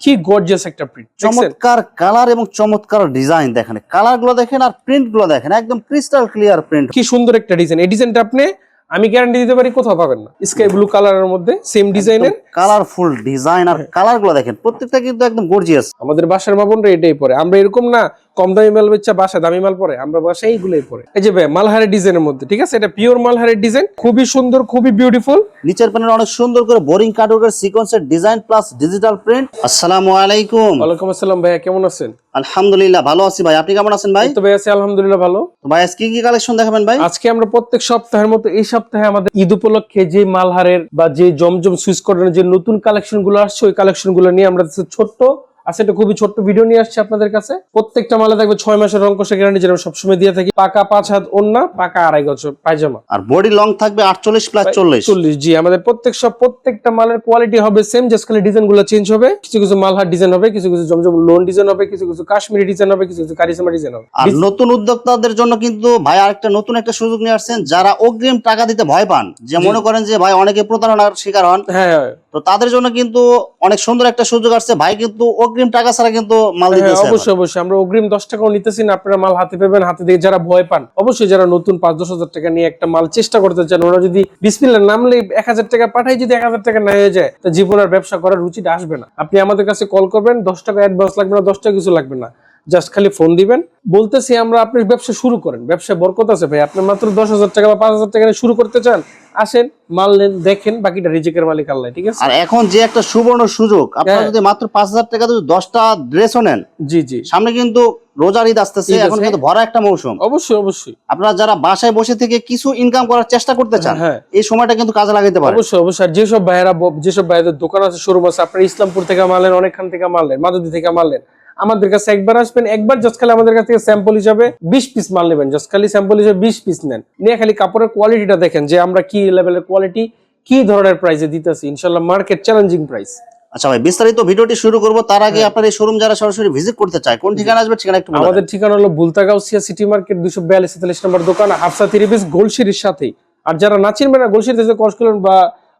কি গর্জিয়াস একটা প্রিন্ট চমৎকার কালার এবং চমৎকার ডিজাইন দেখেন। কালারগুলো দেখেন আর প্রিন্টগুলো দেখেন একদম ক্রিস্টাল ক্লিয়ার প্রিন্ট কি সুন্দর একটা ডিজাইন এই ডিজাইনটা আপনি আমি গ্যারান্টি দিতে পারি কোথাও পাবেন না। স্কাই ব্লু কালারের মধ্যে সেম ডিজাইনের কালারফুল ডিজাইন আর কালারগুলো দেখেন প্রত্যেকটা কিন্তু একদম গর্জিয়াস আমাদের বাসার ভবনটা এটাই পরে। আমরা এরকম না কম দামি মাল বেচা বাসা দামি মাল পরে আমরা বাসায় এইগুলোই পরে। এই যে ভাই মালহারের ডিজাইনের মধ্যে ঠিক আছে? এটা পিওর মালহারের ডিজাইন খুবই সুন্দর খুবই বিউটিফুল নিচের প্যানেল অনেক সুন্দর করে বোরিং কার্ডওয়ার্কের সিকোয়েন্সের ডিজাইন প্লাস ডিজিটাল প্রিন্ট আসসালামু আলাইকুম। ওয়ালাইকুম আসসালাম ভাইয়া কেমন আছেন? আলহামদুলিল্লাহ ভালো আছি ভাই। আপনি কেমন আছেন ভাই? তো ভাই আছি আলহামদুলিল্লাহ ভালো। তো ভাই আজকে কি কি কালেকশন দেখাবেন ভাই? আজকে আমরা প্রত্যেক সপ্তাহের মতো এই সপ্তাহে আমাদের ঈদ উপলক্ষে যে মালহারের বা যে জমজম সুইচ কটনের যে নতুন কালেকশনগুলো আসছে ওই কালেকশনগুলো নিয়ে আমরা ছোট্ট আছে একটা খুবই ছোট্ট ভিডিও নিয়ে আসছে আপনাদের কাছে। প্রত্যেকটা মালে থাকবে ছয় মাসের রং কষে গ্যারান্টি যেটা সবসময় দিয়ে থাকি। পাকা পাঁচ হাত ওন্না পাকা আড়াই গজ পায়জামা। আর বডি লং থাকবে আটচল্লিশ প্লাস চল্লিশ। চল্লিশ জি আমাদের প্রত্যেক সব প্রত্যেকটা মালের কোয়ালিটি হবে সেম জাস্ট খালি ডিজাইনগুলো চেঞ্জ হবে। কিছু কিছু মালহার ডিজাইন হবে কিছু কিছু জমজম লোন ডিজাইন হবে কিছু কিছু কাশ্মীরি ডিজাইন হবে কিছু কিছু কারিজমা ডিজাইন হবে। আর নতুন উদ্যোক্তাদের জন্য কিন্তু ভাই আরেকটা নতুন একটা সুযোগ নিয়ে আসছেন যারা অগ্রিম টাকা দিতে ভয় পান যে মনে করেন যে ভাই অনেকে প্রতারণার শিকার হন হ্যাঁ। তো তাদের জন্য কিন্তু অনেক সুন্দর একটা সুযোগ আসছে। ভাই কিন্তু অগ্রিম টাকা ছাড়া কিন্তু মাল হ্যাঁ, দিতেছে অবশ্যই অবশ্যই। আমরা অগ্রিম দশ টাকাও নিতেছি না আপনারা মাল হাতে পাবেন হাতে দিয়ে যারা ভয় পান অবশ্যই যারা নতুন পাঁচ দশ হাজার টাকা নিয়ে একটা মাল চেষ্টা করতে চান ওরা যদি বিসমিল্লা নামলে এক হাজার টাকা পাঠাই যদি এক হাজার টাকা না হয়ে যায় তা জীবন আর ব্যবসা করার রুচিটা আসবে না। আপনি আমাদের কাছে কল করবেন দশ টাকা অ্যাডভান্স লাগবে না দশ টাকা কিছু লাগবে না। জাস্ট খালি ফোন দিবেন। বলতেছি আমরা আপনি ব্যবসা শুরু করেন। ব্যবসা বরকত আছে ভাই। আপনি মাত্র দশ হাজার টাকা বা পাঁচ হাজার টাকা শুরু করতে চান আসেন মাল নেন দেখেন বাকিটা রিজেকের মালিক আল্লাহ ঠিক আছে? আর এখন যে একটা সুবর্ণ সুযোগ আপনারা হ্যাঁ। যদি মাত্র পাঁচ হাজার টাকা যদি দশটা ড্রেসও নেন জি জি। সামনে কিন্তু রোজার ঈদ আসতেছে এখন কিন্তু ভরা একটা মৌসুম। অবশ্যই অবশ্যই। আপনারা যারা বাসায় বসে থেকে কিছু ইনকাম করার চেষ্টা করতে চান হ্যাঁ। এই সময়টা কিন্তু কাজে লাগাইতে পারেন। অবশ্যই অবশ্যই। আর যেসব ভাইয়েরা যেসব ভাইদের দোকান আছে শোরুম আছে আপনার ইসলামপুর থেকে মারলেন অনেকখান থেকে মারলেন মাদুদি থেকে মারলেন আমাদের কাছে একবার আসবেন একবার জাস্ট খালি আমাদের কাছ থেকে স্যাম্পল হিসাবে বিশ পিস মাল নেবেন। জাস্ট খালি স্যাম্পল হিসাবে বিশ পিস নেন। নিয়ে খালি কাপড়ের কোয়ালিটিটা দেখেন যে আমরা কি লেভেলের কোয়ালিটি কি ধরনের প্রাইসে দিতেছি। ইনশাল্লাহ মার্কেট চ্যালেঞ্জিং প্রাইস আচ্ছা ভাই বিস্তারিত ভিডিওটি শুরু করব। তার আগে আপনার এই শোরুম যারা সরাসরি ভিজিট করতে চায় কোন ঠিকানা আসবে ঠিকানা একটু আমাদের ঠিকানা হলো বুলতাগাউসিয়া সিটি মার্কেট দুশো বিয়াল্লিশ তেতাল্লিশ নম্বর দোকান হাফসা তিরিবিস গোলশিরির সাথেই। আর যারা না চিনবেন না গোলশির কল করলেন বা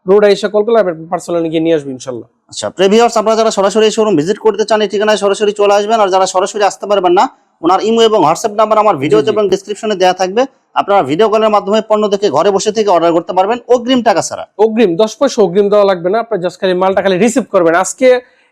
রোড আইসা কল করলে পার্সোনালি গিয়ে নিয়ে আসবেন ইনশাল্লাহ। আচ্ছা প্রেভিয়ার্স আপনারা যারা সরাসরি শোরুম ভিজিট করতে চান এই ঠিকানায় সরাসরি চলে আসবেন। আর যারা সরাসরি আসতে পারবেন না ওনার ইমো এবং হোয়াটসঅ্যাপ নাম্বার আমার ভিডিও। এবং ডিসক্রিপশনে দেওয়া থাকবে। আপনারা ভিডিও কলের মাধ্যমে পণ্য দেখে ঘরে বসে থেকে অর্ডার করতে পারবেন অগ্রিম টাকা ছাড়া। অগ্রিম দশ পয়সা অগ্রিম দেওয়া লাগবে না। আপনার জাস্ট খালি মালটা খালি রিসিভ করবেন। আজকে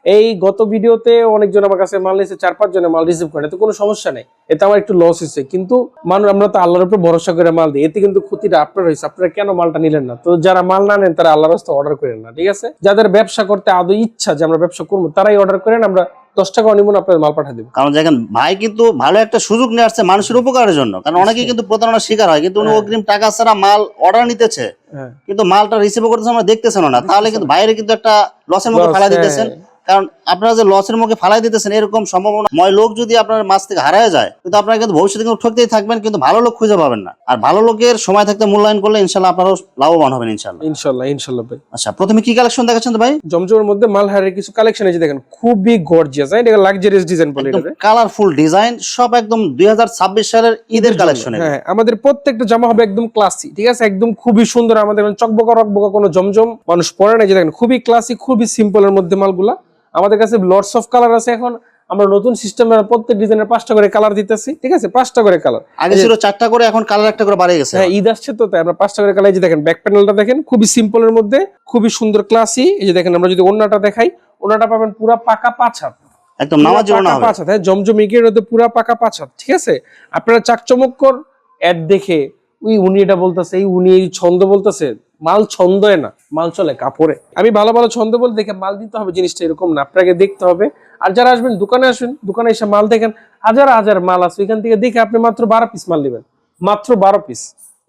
এই গত ভিডিওতে অনেকজন আমার কাছে মাল নিয়েছে চার পাঁচ জনের মাল রিসিভ করে। এতে কোনো সমস্যা নেই। এতে আমার একটু লস হয়েছে। কিন্তু মানুষ আমরা তো আল্লাহর উপর ভরসা করে মাল দিই। এতে কিন্তু ক্ষতিটা আপনার হয়েছে। আপনারা কেন মালটা নিলেন না? তো যারা মাল না নেন তারা আল্লাহর রাস্তা অর্ডার করেন না ঠিক আছে? যাদের ব্যবসা করতে আদৌ ইচ্ছা যে আমরা ব্যবসা করব তারাই অর্ডার করেন আমরা দশ টাকা নিব না আপনাদের মাল পাঠিয়ে দেবো। কারণ দেখেন ভাই কিন্তু ভালো একটা সুযোগ নিয়ে আসছে মানুষের উপকারের জন্য। কারণ অনেকেই কিন্তু প্রতারণার শিকার হয়। কিন্তু উনি হ্যাঁ। অগ্রিম টাকা ছাড়া মাল অর্ডার নিতেছে। হ্যাঁ। কিন্তু মালটা রিসিভ করতেছে আমরা দেখতেছেন না। তাহলে কিন্তু বাইরে কিন্তু একটা লসের Loss, ফেলা হ্যাঁ। দিতেছেন। কারণ আপনারা যে লসের মুখে ফালাই দিতেছেন এরকম সম্ভাবনা। ময় লোক যদি আপনার মাছ থেকে হারায় যায় কিন্তু আপনারা কিন্তু ভবিষ্যতে কিন্তু ঠকতেই থাকবেন কিন্তু ভালো লোক খুঁজে পাবেন না। আর ভালো লোকের সময় থাকতে মূল্যায়ন করলে ইনশাল্লাহ আপনারাও লাভবান হবেন ইনশাল্লাহ। ইনশাল্লাহ ইনশাল্লাহ ভাই। আচ্ছা প্রথমে কি কালেকশন দেখাচ্ছেন তো ভাই? জমজমের মধ্যে মাল মালহারের কিছু কালেকশন আছে দেখেন খুবই গর্জিয়াস এটা লাক্সারিয়াস ডিজাইন বলে এটাকে। কালারফুল ডিজাইন সব একদম দুই হাজার ছাব্বিশ সালের ঈদের কালেকশন হ্যাঁ আমাদের প্রত্যেকটা জামা হবে একদম ক্লাসি ঠিক আছে? একদম খুবই সুন্দর আমাদের কোনো চকবকা রকবকা কোনো জমজম মানুষ পরে না যে দেখেন খুবই ক্লাসি খুবই সিম্পলের মধ্যে মালগুলা। আমাদের কাছে লর্ডস অফ কালার আছে এখন। আমরা নতুন সিস্টেমের প্রত্যেক ডিজাইনের পাঁচটা করে কালার দিতেছি ঠিক আছে? পাঁচটা করে কালার আগে ছিল চারটা করে এখন কালার একটা করে বাড়িয়ে গেছে। হ্যাঁ ঈদ আসছে তো তাই আমরা পাঁচটা করে কালার এই যে দেখেন ব্যাক প্যানেলটা দেখেন খুবই সিম্পলের মধ্যে খুবই সুন্দর ক্লাসি এই যে দেখেন আমরা যদি ওন্নাটা দেখাই ওন্নাটা পাবেন পুরা পাকা পাঁচ হাত একদম নামাজ পুরা না হবে। পাঁচ হাত হ্যাঁ জমজম ইগের মধ্যে পুরা পাকা পাঁচ হাত ঠিক আছে? আপনারা চাকচমক্কর অ্যাড দেখে উই উনি এটা বলতেছে এই উনি এই ছন্দ বলতেছে মাল ছন্দে না, মাল চলে কাপড়ে। আমি ভালো ভালো ছন্দ বলে দেখে মাল দিতে হবে, জিনিসটা এরকম না, আপনাকে দেখতে হবে। আর যারা আসবেন, দোকানে আসবেন দোকানে এসে মাল দেখেন, হাজার হাজার মাল আছে, এখান থেকে দেখে আপনি মাত্র বারো পিস মাল নেবেন, মাত্র বারো পিস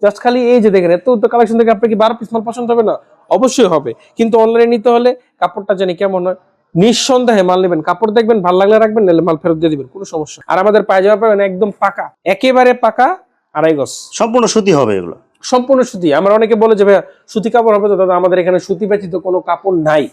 জাস্ট খালি এই যে দেখেন, এত কালেকশন দেখে আপনার কি বারো পিস মাল পছন্দ হবে না? অবশ্যই হবে, কিন্তু অনলাইনে নিতে হলে কাপড়টা জানি কেমন হয়, নিঃসন্দেহে মাল নেবেন, কাপড় দেখবেন, ভালো লাগলে রাখবেন, নাহলে মাল ফেরত দিয়ে দিবেন, কোনো সমস্যা আর আমাদের পায়জামা পাবেন একদম পাকা, একেবারে পাকা আড়াই গজ। সম্পূর্ণ সুতি হবে এগুলো। সম্পূর্ণ সুতি। আমরা অনেকে বলে যে ভাইয়া সুতি কাপড় হবে তো দাদা আমাদের এখানে সুতি ব্যতীত কোনো কাপড় নাই।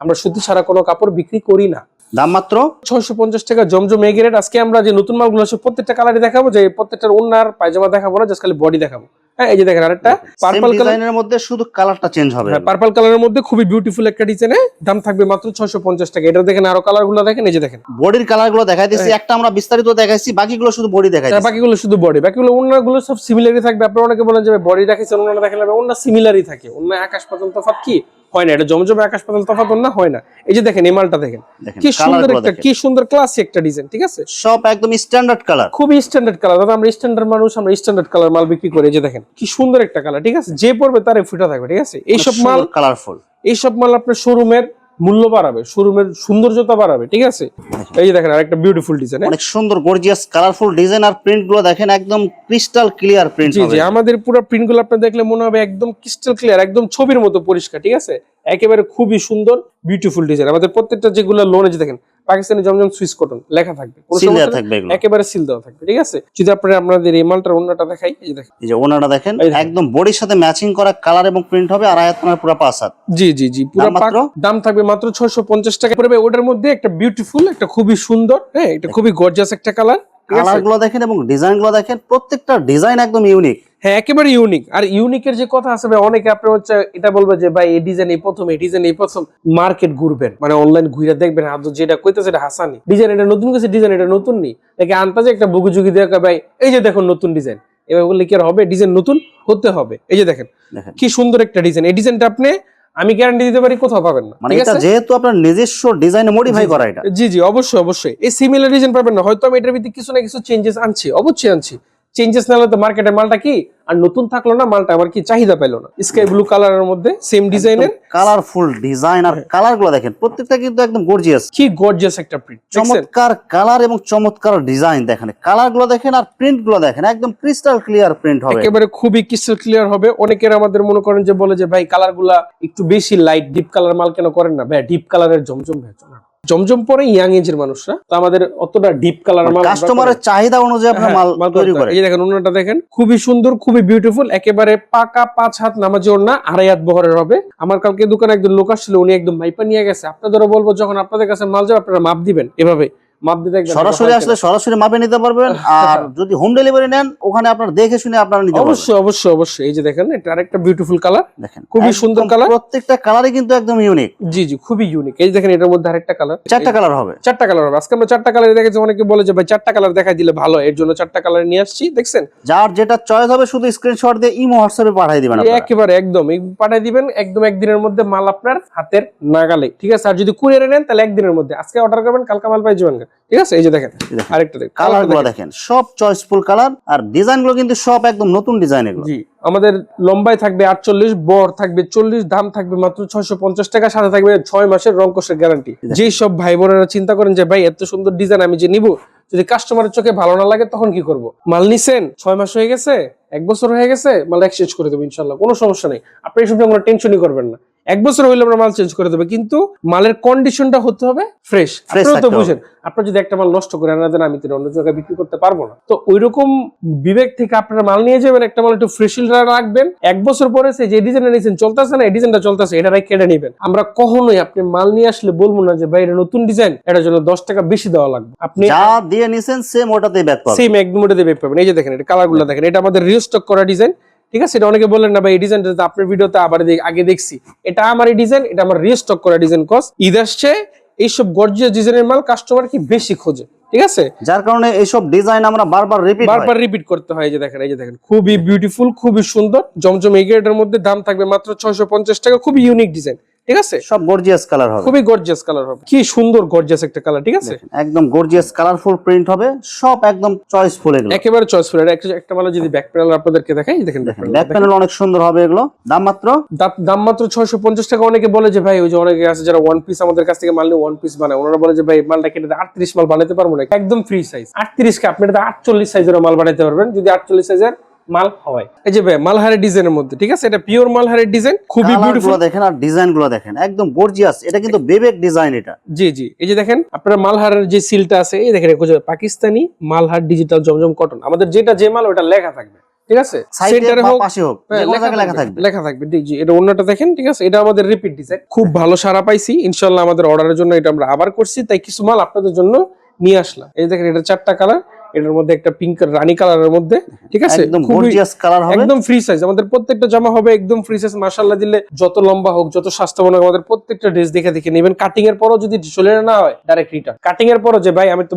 আমরা সুতি ছাড়া কোনো কাপড় বিক্রি করি না। দাম মাত্র? ছয়শো পঞ্চাশ টাকা জমজম এগেরেট আজকে আমরা যে নতুন মালগুলো আছে প্রত্যেকটা কালারে দেখাবো যে প্রত্যেকটা ওনার পায়জামা দেখাবো না জাস্ট খালি বডি দেখাবো। হ্যাঁ এই যে দেখেন আরেকটা পার্পল কালার ডিজাইনের মধ্যে শুধু কালারটা চেঞ্জ হবে। হ্যাঁ পার্পল কালারের মধ্যে খুবই বিউটিফুল একটা ডিজাইনে দাম থাকবে মাত্র ছয়শো পঞ্চাশ টাকা। এটা দেখেন আরও কালারগুলো দেখেন এই যে দেখেন। বডির কালারগুলো দেখাই দিয়েছি একটা আমরা বিস্তারিত দেখাইছি বাকিগুলো শুধু বডি দেখাই আর বাকিগুলো শুধু বডি বাকিগুলো অন্যগুলো সব সিমিলারই থাকবে। আপনারা অনেকে বলেন যে বডি দেখাইছেন অন্যরা দেখালে অন্য সিমিলারই থাকে। অন্য আকাশ পর্যন্ত ফাট কি? হয় না এটা জমজমে আকাশ পাতাল তফাৎ না হয় না। এই যে দেখেন এই মালটা দেখেন। কি সুন্দর একটা কি সুন্দর ক্লাসি একটা ডিজাইন ঠিক আছে? সব একদম স্ট্যান্ডার্ড কালার খুবই স্ট্যান্ডার্ড কালার দাদা আমরা স্ট্যান্ডার্ড মানুষ আমরা স্ট্যান্ডার্ড কালার মাল বিক্রি করে। এই যে দেখেন কি সুন্দর একটা কালার ঠিক আছে? যে পড়বে তারে ফুটা থাকবে ঠিক আছে? এই সব মাল কালারফুল এই সব মাল আপনার শোরুমের মূল্য বাড়াবে শোরুমের সৌন্দর্যতা বাড়াবে ঠিক আছে? এই যে দেখেন আরেকটা বিউটিফুল ডিজাইন অনেক সুন্দর গর্জিয়াস কালারফুল ডিজাইন আর প্রিন্টগুলো দেখেন একদম ক্রিস্টাল ক্লিয়ার প্রিন্ট জি জি আমাদের পুরো প্রিন্টগুলো আপনি দেখলে মনে হবে একদম ক্রিস্টাল ক্লিয়ার একদম ছবির মতো পরিষ্কার ঠিক আছে? একেবারে খুবই সুন্দর বিউটিফুল ডিজাইন আমাদের প্রত্যেকটা যেগুলো লোনে যে দেখেন পাকিস্তানি জমজম সুইস কটন লেখা থাকবে। থাকবে একেবারে সিল দেওয়া থাকবে ঠিক আছে? যদি আপনারা আপনাদের এই মালটার অন্যটা দেখাই এই যে দেখেন। এই যে ওনাটা দেখেন। একদম বডির সাথে ম্যাচিং করা কালার এবং প্রিন্ট হবে আর আয়াত মানে পুরো পাঁচ হাত। জি জি জি পুরো দাম থাকবে মাত্র ছয়শো পঞ্চাশ টাকা। পড়বে ওটার মধ্যে একটা বিউটিফুল একটা খুবই সুন্দর হ্যাঁ এটা খুবই গর্জিয়াস একটা কালার কালারগুলো দেখেন এবং ডিজাইনগুলো দেখেন প্রত্যেকটা ডিজাইন একদম ইউনিক হ্যাঁ একেবারে ইউনিক আর ইউনিকের যে কথা আছে ভাই অনেকে আপনি হচ্ছে এটা বলবে যে ভাই এই ডিজাইন এই প্রথম এই ডিজাইন এই প্রথম। মার্কেট ঘুরবেন মানে অনলাইন ঘুরে দেখবেন। আদৌ যেটা কইতেছে এটা হাসানি। ডিজাইন এটা নতুন কিছু ডিজাইন এটা নতুন নেই। দেখে আনতাজে একটা বুগুজুগি দেখা ভাই এই যে দেখুন নতুন ডিজাইন এবার বললে কি আর হবে? ডিজাইন নতুন হতে হবে। এই যে দেখেন দেখেন। কি সুন্দর একটা ডিজাইন এই ডিজাইনটা আপনি আমি গ্যারান্টি দিতে পারি কোথাও পাবেন না মানে এটা যেহেতু আপনার নিজস্ব ডিজাইনে মডিফাই করা এটা। জি জি অবশ্যই অবশ্যই। এই সিমিলার ডিজাইন পাবেন না হয়তো আমি এটার ভিতরে কিছু না কিছু চেঞ্জেস আনছি অবশ্যই আনছি। চেঞ্জেস না হলে তো মার্কেটের মালটা কি? আর নতুন থাকল না মালটা আমার কি চাহিদা পেল না। স্কাই ব্লু কালারের মধ্যে সেম ডিজাইনের কালারফুল ডিজাইন আর কালারগুলো দেখেন প্রত্যেকটা কিন্তু একদম গর্জিয়াস কি গর্জিয়াস একটা প্রিন্ট চমৎকার কালার এবং চমৎকার ডিজাইন দেখেন। কালারগুলো দেখেন আর প্রিন্টগুলো দেখেন একদম ক্রিস্টাল ক্লিয়ার প্রিন্ট হবে। একেবারে খুবই ক্রিস্টাল ক্লিয়ার হবে। অনেকের আমাদের মনে করেন যে বলে যে ভাই কালারগুলা একটু বেশি লাইট ডিপ কালার মাল কেন করেন না? ভাই ডিপ কালারের জমজম ভাই না। জমজম পরে ইয়াং এজের মানুষরা। তো আমাদের অতটা ডিপ কালার মাল কাস্টমারের চাহিদা অনুযায়ী আপনার হ্যাঁ, মাল মাল তৈরি করে। এই দেখেন ওনাটা দেখেন খুবই সুন্দর খুবই বিউটিফুল একেবারে পাকা পাঁচ হাত নামাজি ওড়না আড়াই হাত বহরের হবে। আমার কালকে দোকানে একজন লোক আসছিল উনি একদম মাইপা নিয়ে গেছে। আপনাদেরও বলব যখন আপনাদের কাছে মাল যাবে আপনারা মাপ দিবেন এভাবে। মাপ দিতে সরাসরি আসলে সরাসরি মাপে নিতে পারবেন আর যদি হোম ডেলিভারি নেন ওখানে আপনার দেখে শুনে আপনারা নিতে পারবেন। অবশ্যই অবশ্যই অবশ্যই। এই যে দেখেন এটা আরেকটা বিউটিফুল কালার দেখেন খুবই সুন্দর colour। প্রত্যেকটা কালারই কিন্তু একদম ইউনিক জি জি খুবই ইউনিক এই যে দেখেন এটার মধ্যে আরেকটা কালার চারটা কালার হবে। চারটা কালার হবে। আজকে আমরা চারটা কালার দেখেছি অনেকে বলে যে ভাই চারটা কালার দেখাই দিলে ভালো। এর জন্য চারটা কালার নিয়ে আসছি। দেখছেন? যার যেটা চয়েস হবে শুধু স্ক্রিনশট দিয়ে ইমো হোয়াটসঅ্যাপে পাঠিয়ে দিবেন আপনারা। একেবারে একদম। পাঠিয়ে দিবেন একদম একদিনের মধ্যে মাল আপনার হাতের নাগালে। ঠিক আছে? আর যদি কুরিয়ারে নেন তাহলে একদিনের মধ্যে। আজকে অর্ডার করবেন কালকা মাল পাই যাবেন ঠিক আছে? এই যে দেখেন। আরেকটা দেখেন কালারগুলো দেখেন। সব চয়েসফুল কালার আর ডিজাইনগুলো কিন্তু সব একদম নতুন ডিজাইন এগুলো জি আমাদের লম্বাই থাকবে আটচল্লিশ বর থাকবে চল্লিশ দাম থাকবে মাত্র ছয়শো পঞ্চাশ টাকা সাথে থাকবে ছয় মাসের রং কোষের গ্যারান্টি যেই সব ভাই বোনেরা চিন্তা করেন যে ভাই এত সুন্দর ডিজাইন আমি যে নিব যদি কাস্টমারের চোখে ভালো না লাগে তখন কি করব? মাল নিছেন ছয় মাস হয়ে গেছে এক বছর হয়ে গেছে মাল এক্সচেঞ্জ করে দেবো ইনশাল্লাহ কোনো সমস্যা নেই। আপনি এসব নিয়ে কোনো টেনশনই করবেন না। এক বছর হইলে আমরা মাল চেঞ্জ করে দেবো কিন্তু মালের কন্ডিশনটা হতে হবে ফ্রেশ আপনারা তো বুঝেন আপনার যদি একটা মাল নষ্ট করে আনা দেন আমি তো অন্য জায়গায় বিক্রি করতে পারব না। তো ওইরকম বিবেক থেকে আপনারা মাল নিয়ে যাবেন একটা মাল একটু ফ্রেশিল রাখবেন। এক বছর পরে সে যে ডিজাইনটা নিয়েছেন চলতেছে না এই ডিজাইনটা চলতেছে এটা রাই কেটে নেবেন। আমরা কখনোই আপনি মাল নিয়ে আসলে বলব না যে ভাই এটা নতুন ডিজাইন এটার জন্য দশ টাকা বেশি দেওয়া লাগবে। আপনি যা দিয়ে নিছেন সেম ওটাতেই ব্যাক পাবেন। সেম একদম ওটা দেবে পাবেন। এই যে দেখেন এটা কালারগুলো দেখেন এটা আমাদের রিস্টক করা ডিজাইন ঠিক আছে? এটা অনেকে বললেন না ভাই এই ডিজাইনটা আপনার ভিডিওতে আবার দেখ- আগে দেখছি। এটা আমার এই ডিজাইন এটা আমার রিস্টক করা ডিজাইন কস ঈদ আসছে এইসব গর্জিয়াস ডিজাইনের মাল কাস্টমার কি বেশি খোঁজে ঠিক আছে? যার কারণে এইসব ডিজাইন আমরা বারবার রিপিট বারবার রিপিট করতে হয় এই যে দেখেন এই যে দেখেন খুবই বিউটিফুল খুবই সুন্দর জমজম এগেটের মধ্যে দাম থাকবে মাত্র ছয়শো পঞ্চাশ টাকা খুবই ইউনিক ডিজাইন ঠিক আছে? সব গর্জিয়াস কালার হবে। খুবই গর্জিয়াস কালার হবে। কি সুন্দর গর্জিয়াস একটা কালার ঠিক আছে? একদম গর্জিয়াস কালারফুল প্রিন্ট হবে। সব একদম চয়েসফুল এগুলো। একেবারে চয়েসফুল এটা একটা একটা মালে যদি ব্যাক প্যানেল আপনাদেরকে দেখাই দেখেন ব্যাক প্যানেল অনেক সুন্দর হবে এগুলো। দাম মাত্র? দাম- মাত্র ছয়শো পঞ্চাশ টাকা। অনেকে বলে যে ভাই ওই যে অনেকে আছে যারা ওয়ান পিস আমাদের কাছ থেকে মাল নিয়ে ওয়ান পিস বানায়। ওনারা বলে যে ভাই মালটা কেটে আটত্রিশ মাল বানাতে পারব না একদম ফ্রি সাইজ আটত্রিশ কে আপনি এটা আটচল্লিশ সাইজের মাল বানাতে পারবেন। যদি আটচল্লিশ সাইজের মাল হয় এই যে ভাই মালহারের ডিজাইনের মধ্যে ঠিক আছে? এটা পিওর মালহারের ডিজাইন খুবই বিউটিফুলগুলো দেখেন আর ডিজাইনগুলো দেখেন একদম গর্জিয়াস এটা কিন্তু বেবেক ডিজাইন এটা। জি জি। এই যে দেখেন আপনার মালহারের যে সিলটা আছে এই দেখেন পাকিস্তানি মালহার ডিজিটাল জমজম কটন আমাদের যেটা যে মাল ওটা লেখা থাকবে ঠিক আছে? সেন্টারে হোক পাশে হোক হ্যাঁ, লেখা থাকবে। লেখা থাকবে জি, জি। এটা অন্যটা দেখেন ঠিক আছে? এটা আমাদের রিপিট ডিজাইন খুব ভালো সারা পাইছি। ইনশাল্লাহ আমাদের অর্ডারের জন্য এটা আমরা আবার করছি তাই কিছু মাল আপনাদের জন্য নিয়ে আসলাম। এই দেখেন এটা চারটা কালার এটার মধ্যে একটা পিঙ্ক রানী কালারের মধ্যে ঠিক আছে? একদম গর্জিয়াস কালার হবে। একদম ফ্রি সাইজ আমাদের প্রত্যেকটা জামা হবে একদম ফ্রি সাইজ মাশাআল্লাহ দিলে যত লম্বা হোক যত স্বাস্থ্যবান হোক আমাদের প্রত্যেকটা ড্রেস দেখে দেখে নেবেন। কাটিং এর পরও যদি চলে না হয় ডাইরেক্ট রিটার্ন কাটিং এর পরও যে ভাই আমি তো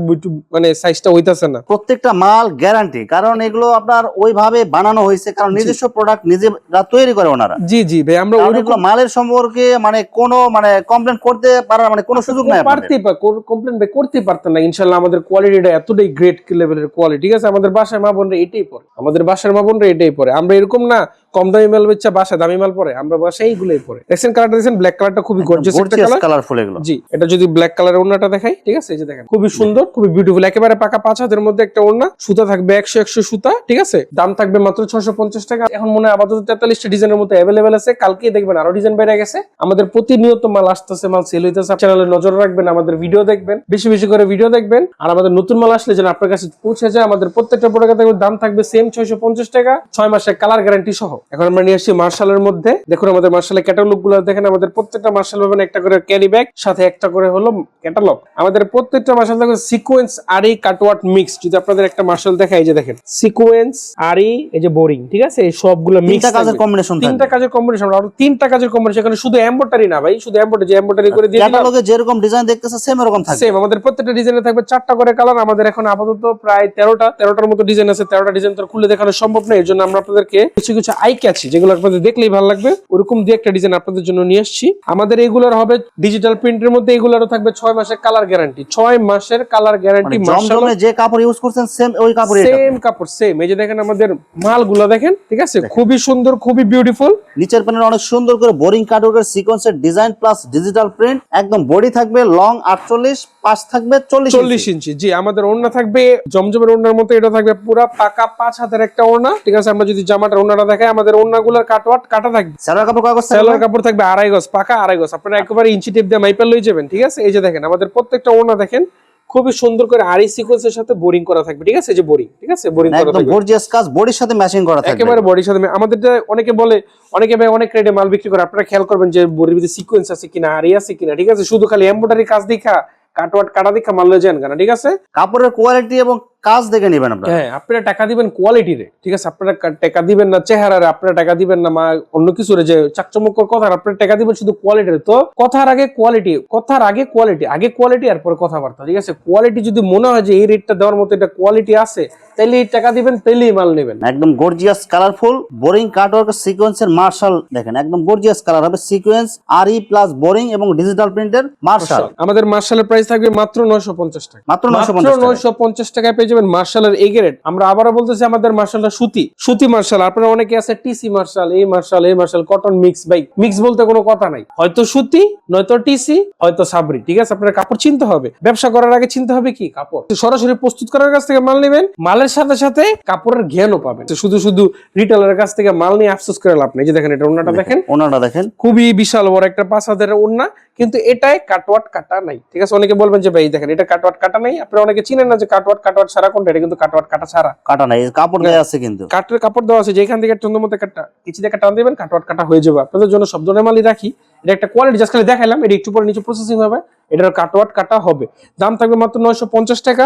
মানে সাইজটা হইতাছে না। প্রত্যেকটা মাল গ্যারান্টি কারণ এগুলো আপনার ওইভাবে বানানো হয়েছে কারণ নিজস্ব প্রোডাক্ট নিজেরা তৈরি করে ওনারা। জি জি ভাই আমরা ওইরকম মালের সম্পর্কে মানে কোনো মানে কমপ্লেন করতে পারার মানে কোনো সুযোগ নাই আপনাদের। পারতেই পার কমপ্লেন করতে পারতেন না। ইনশাল্লাহ আমাদের কোয়ালিটিটা এতটাই গ্রেট লেভেলের কোয়ালিটি ঠিক আছে, আমাদের বাসায় মা বোনরা এটাই পরে। আমাদের বাসার মা বোনরা এটাই পরে। আমরা এরকম না কম দামি মাল বেচা বাসায় দামি মাল পরে আমরা বাসায় এইগুলোই পরে। দেখছেন কালারটা দেখছেন ব্ল্যাক কালারটা খুবই গর্জিয়াস একটা কালার কালারফুল এগুলো। জি এটা যদি ব্ল্যাক কালারের ওড়নাটা দেখাই ঠিক আছে? এই যে দেখেন খুবই সুন্দর খুবই বিউটিফুল একেবারে পাকা পাঁচ হাতের মধ্যে একটা ওড়না। সুতা থাকবে একশো একশো সুতা ঠিক আছে? দাম থাকবে মাত্র ছশো পঞ্চাশ টাকা। এখন মনে হয় আপাতত তেতাল্লিশটা ডিজাইনের মতো অ্যাভেলেবেল আছে। কালকে দেখবেন আরও ডিজাইন বেড়ে গেছে। আমাদের প্রতিনিয়ত মাল আসতেছে মাল সেল হইতেছে। চ্যানেলে নজর রাখবেন আমাদের ভিডিও দেখবেন বেশি বেশি করে ভিডিও দেখবেন। আর আমাদের নতুন মাল আসলে যেন আপনার কাছে পৌঁছে যায় আমাদের প্রত্যেকটা প্রোডাক্টের দাম থাকবে সেম ছয়শো পঞ্চাশ টাকা। ছয় মাসের কালার গ্যারান্টি সহ। এখন আমরা নিয়ে আসছি মার্শালের মধ্যে। দেখুন আমাদের মার্শালের ক্যাটালগগুলো দেখেন আমাদের প্রত্যেকটা মার্শাল পাবেন একটা করে ক্যারি ব্যাগ সাথে একটা করে হলো ক্যাটালগ আমাদের প্রত্যেকটা মার্শাল থাকবে সিকোয়েন্স আর এই কাটওয়ার্ট মিক্স যদি আপনাদের একটা মার্শাল দেখা এই যে দেখেন সিকোয়েন্স আর এই যে বোরিং ঠিক আছে? এই সবগুলো মিক্স তিনটা কাজের কম্বিনেশন তিনটা কাজের কম্বিনেশন আরও তিনটা কাজের কম্বিনেশন এখানে শুধু এম্বোটারি না ভাই শুধু এম্বোটারি যে এম্বোটারি করে দিয়ে ক্যাটালগে যেরকম ডিজাইন দেখতেছে সেম এরকম থাকবে। সেম আমাদের প্রত্যেকটা ডিজাইনে থাকবে চারটা করে কালার আমাদের এখন আপাতত প্রায় তেরোটা তেরোটার মতো ডিজাইন আছে তেরোটা ডিজাইন তো খুলে দেখানো সম্ভব নয় এর জন্য আমরা আপনাদেরকে কিছু কিছু আই ক্যাচি যেগুলো আপনাদের দেখলেই ভালো লাগবে। ওরকম দিয়ে একটা ডিজাইন আপনাদের জন্য নিয়ে আসছি। আমাদের এইগুলোর হবে ডিজিটাল প্রিন্টের মধ্যে এইগুলোরও থাকবে ছয় মাসের কালার গ্যারান্টি ছয় মাসের কালার গ্যারান্টি মানে যে কাপড় ইউজ করছেন সেম ওই কাপড় সেম কাপড় সেম এই যে দেখেন আমাদের মালগুলো দেখেন ঠিক আছে? খুবই সুন্দর খুবই বিউটিফুল নিচের প্যানেল অনেক সুন্দর করে বোরিং কাটওয়ার্কের সিকোয়েন্সের ডিজাইন প্লাস ডিজিটাল প্রিন্ট একদম বডি থাকবে লং আটচল্লিশ পাঁচ থাকবে চল্লিশ চল্লিশ ইঞ্চি জি আমাদের ওড়না থাকবে জমজমের ওড়নার মতো এটা থাকবে পুরা পাকা পাঁচ হাতের একটা ওড়না ঠিক আছে? আমরা যদি জামাটার ওড়নাটা দেখাই আমাদের ওড়নাগুলোর কাটওয়াট কাটা থাকবে। স্যালোয়ার কাপড় কাগজ সেলার কাপড় থাকবে আড়াই গজ পাকা আড়াই গজ। আপনারা একেবারে ইঞ্চি টেপ দিয়ে মাইপেল লই যাবেন ঠিক আছে? এই যে দেখেন আমাদের প্রত্যেকটা ওড়না দেখেন খুবই সুন্দর করে আড়াই সিকোয়েন্সের সাথে বোরিং করা থাকবে ঠিক আছে? এই যে বোরিং ঠিক আছে? বোরিং করা একদম থাকবে। গর্জিয়াস কাজ বডির সাথে ম্যাচিং করা থাকবে। একেবারে বডির সাথে আমাদের যে অনেকে বলে অনেকে ভাই অনেক রেটে মাল বিক্রি করে আপনারা খেয়াল করবেন যে বডির ভিতরে সিকোয়েন্স আছে কিনা আড়ি আছে কিনা ঠিক আছে? শুধু খালি এমব্রয়ডারি কাজ দেখা কাটওয়াট কাটা দেখা মাল লয়ে যান কেন ঠিক আছে? কাপড়ের কোয়ালিটি এবং কাজ দেখে নেবেন আপনারা। হ্যাঁ আপনারা টাকা দিবেন কোয়ালিটিরে ঠিক আছে? আপনারা টাকা দিবেন না চেহারারে, আপনারা টাকা দিবেন না মা অন্য কিছু যে চাকচমকর কথা আপনারা টাকা দিবেন শুধু কোয়ালিটির তো কথার আগে কোয়ালিটি কথার আগে কোয়ালিটি আগে কোয়ালিটি আর পরে কথাবার্তা, ঠিক আছে? কোয়ালিটি যদি মনে হয় যে এই রেটটা দেওয়ার মতো এটা কোয়ালিটি আছে তাইলে এই টাকা দিবেন তাইলেই মাল নেবেন। একদম গর্জিয়াস কালারফুল বোরিং কাটওয়ার্ক সিকোয়েন্সের মার্শাল দেখেন একদম গর্জিয়াস কালার হবে সিকোয়েন্স আর ই প্লাস বোরিং এবং ডিজিটাল প্রিন্টের মার্শাল আমাদের মার্শালের প্রাইস থাকবে মাত্র নয়শো পঞ্চাশ টাকা। মাত্র মাত্র 950 নয়শো পঞ্চাশ টাকায় পেয়ে যাবেন মার্শালের এ গ্রেড আমরা বলতেছি আমাদের মার্শালটা সুতি। সুতি মার্শাল আপনারা অনেকে আছে টিসি মার্শাল এই মার্শাল এই মার্শাল কটন মিক্স ভাই মিক্স বলতে কোনো কথা নাই। হয়তো সুতি নয়তো টিসি হয়তো সাবরি ঠিক আছে? আপনার কাপড় চিনতে হবে। ব্যবসা করার আগে চিনতে হবে কি? কাপড়। সরাসরি প্রস্তুত করার কাছ থেকে মাল নেবেন। মালের সাথে সাথে কাপড়ের জ্ঞানও পাবেন। শুধু শুধু রিটেলারের কাছ থেকে মাল নিয়ে আফসোস করে লাভ নেই। যে দেখেন এটা ওনাটা দেখেন ওনারা দেখেন। খুবই বিশাল বড় একটা পাঁচ হাজারের ওড়না কিন্তু এটাই কাটওয়াট কাটা নাই। ঠিক আছে অনেকে বলবেন যে ভাই দেখেন এটা কাটওয়াট কাটা নাই। আপনারা অনেকে চিনেন না যে কাটওয়াট কাটওয়াট ছাড়া কোনটা এটা কিন্তু কাটওয়াট কাটা ছাড়া। কাটা নাই কাপড় দেয়া আছে কিন্তু। কাঠের কাপড় দেওয়া আছে যেখান থেকে চন্দ্র মতো কাটা কিছু দেখা টান দিবেন কাটওয়াট কাটা হয়ে যাবে। আপনাদের জন্য সব ধরনের মালই রাখি। এটা একটা কোয়ালিটি জাস্ট খালি দেখাইলাম এটা একটু পরে নিচে প্রসেসিং হবে এটার কাটওয়াট কাটা হবে। দাম থাকবে মাত্র নয়শো পঞ্চাশ টাকা।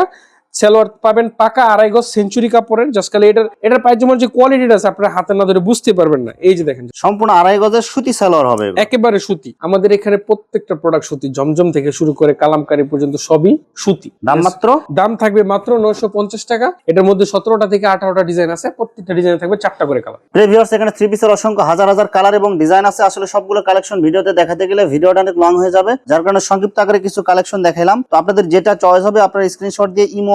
সালোয়ার পাবেন পাকা আড়াই গজ সেঞ্চুরি কাপড়ের জাস্ট খালি এটার এটার পায়জামার যে কোয়ালিটিটা আছে আপনারা হাতে না ধরে বুঝতে পারবেন না। এই যে দেখেন সম্পূর্ণ আড়াই গজের সুতি সালোয়ার হবে একেবারে সুতি। আমাদের এখানে প্রত্যেকটা প্রোডাক্ট সুতি জমজম থেকে শুরু করে কালামকারি পর্যন্ত সবই সুতি। দাম মাত্র? দাম থাকবে মাত্র নয়শো পঞ্চাশ টাকা। এটার মধ্যে সতেরোটা থেকে আঠারোটা ডিজাইন আছে প্রত্যেকটা ডিজাইনে থাকবে চারটা করে কালার প্রিভিয়ার্স এখানে থ্রি পিসের অসংখ্য হাজার হাজার কালার এবং ডিজাইন আছে। আসলে সবগুলো কালেকশন ভিডিওতে দেখাতে গেলে ভিডিওটা অনেক লং হয়ে যাবে। যার কারণে সংক্ষিপ্ত আকারে কিছু কালেকশন দেখাইলাম। তো আপনাদের যেটা চয়েস হবে আপনারা স্ক্রিনশট দিয়ে ইমো